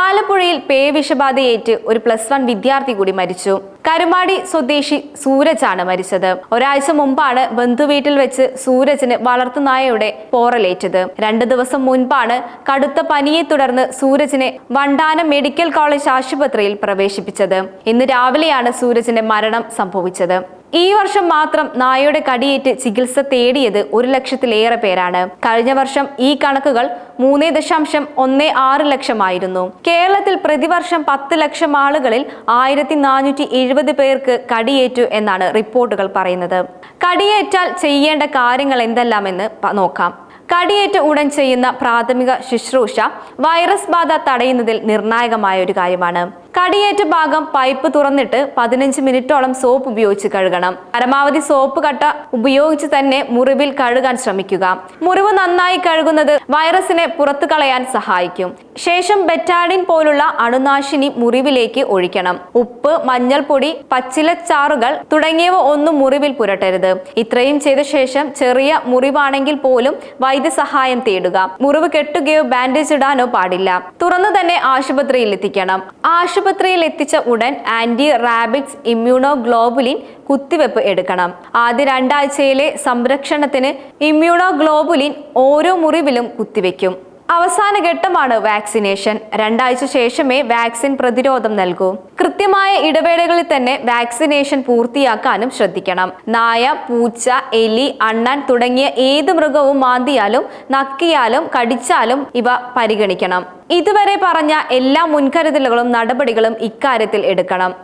ആലപ്പുഴയിൽ പേവിഷബാധയേറ്റ് ഒരു plus one വിദ്യാർത്ഥി കൂടി മരിച്ചു. കരുമാടി സ്വദേശി സൂരജാണ് മരിച്ചത്. ഒരാഴ്ച മുമ്പാണ് ബന്ധുവീട്ടിൽ വെച്ച് സൂരജിന് വളർത്തുനായയുടെ പോറലേറ്റത്. രണ്ടു ദിവസം മുൻപാണ് കടുത്ത പനിയെ തുടർന്ന് സൂരജിനെ വണ്ടാനം മെഡിക്കൽ കോളേജ് ആശുപത്രിയിൽ പ്രവേശിപ്പിച്ചത്. ഇന്ന് രാവിലെയാണ് സൂരജിന്റെ മരണം സംഭവിച്ചത്. ഈ വർഷം മാത്രം നായയുടെ കടിയേറ്റ് ചികിത്സ തേടിയത് ഒരു ലക്ഷത്തിലേറെ പേരാണ്. കഴിഞ്ഞ വർഷം ഈ കണക്കുകൾ മൂന്ന് ദശാംശം ഒന്ന് ആറ് ലക്ഷമായിരുന്നു. കേരളത്തിൽ പ്രതിവർഷം പത്ത് ലക്ഷം ആളുകളിൽ ആയിരത്തി നാനൂറ്റി എഴുപത് പേർക്ക് കടിയേറ്റു എന്നാണ് റിപ്പോർട്ടുകൾ പറയുന്നത്. കടിയേറ്റാൽ ചെയ്യേണ്ട കാര്യങ്ങൾ എന്തെല്ലാമെന്ന് നോക്കാം. കടിയേറ്റ ഉടൻ ചെയ്യുന്ന പ്രാഥമിക ശുശ്രൂഷ വൈറസ് ബാധ തടയുന്നതിൽ നിർണായകമായ ഒരു കാര്യമാണ്. കടിയേറ്റ ഭാഗം പൈപ്പ് തുറന്നിട്ട് പതിനഞ്ച് മിനിറ്റോളം സോപ്പ് ഉപയോഗിച്ച് കഴുകണം. പരമാവധി സോപ്പ് കട്ട ഉപയോഗിച്ച് തന്നെ മുറിവിൽ കഴുകാൻ ശ്രമിക്കുക. മുറിവ് നന്നായി കഴുകുന്നത് വൈറസിനെ പുറത്തു കളയാൻ സഹായിക്കും. ശേഷം ബെറ്റാഡിൻ പോലുള്ള അണുനാശിനി മുറിവിലേക്ക് ഒഴിക്കണം. ഉപ്പ് മഞ്ഞൾപ്പൊടി പച്ചിലച്ചാറുകൾ തുടങ്ങിയവ ഒന്നും മുറിവിൽ പുരട്ടരുത്. ഇത്രയും ചെയ്ത ശേഷം ചെറിയ മുറിവാണെങ്കിൽ പോലും വൈദ്യസഹായം തേടുക. മുറിവ് കെട്ടുകയോ ബാൻഡേജ് ഇടാനോ പാടില്ല. തുറന്നു തന്നെ ആശുപത്രിയിൽ എത്തിക്കണം. ആശുപത്രിയിൽ എത്തിച്ച ഉടൻ ആന്റി റാബിക്സ് ഇമ്മ്യൂണോ ഗ്ലോബുലിൻ കുത്തിവെപ്പ് എടുക്കണം. ആദ്യ രണ്ടാഴ്ചയിലെ സംരക്ഷണത്തിന് ഇമ്മ്യൂണോ ഗ്ലോബുലിൻ ഓരോ മുറിവിലും കുത്തിവെക്കും. അവസാന ഘട്ടമാണ് വാക്സിനേഷൻ. രണ്ടാഴ്ച ശേഷമേ വാക്സിൻ പ്രതിരോധം നൽകൂ. കൃത്യമായ ഇടവേളകളിൽ തന്നെ വാക്സിനേഷൻ പൂർത്തിയാക്കാനും ശ്രദ്ധിക്കണം. നായ പൂച്ച എലി അണ്ണൻ തുടങ്ങിയ ഏത് മൃഗവും മാന്തിയാലും നക്കിയാലും കടിച്ചാലും ഇവ പരിഗണിക്കണം. ഇതുവരെ പറഞ്ഞ എല്ലാ മുൻകരുതലുകളും നടപടികളും ഇക്കാര്യത്തിൽ എടുക്കണം.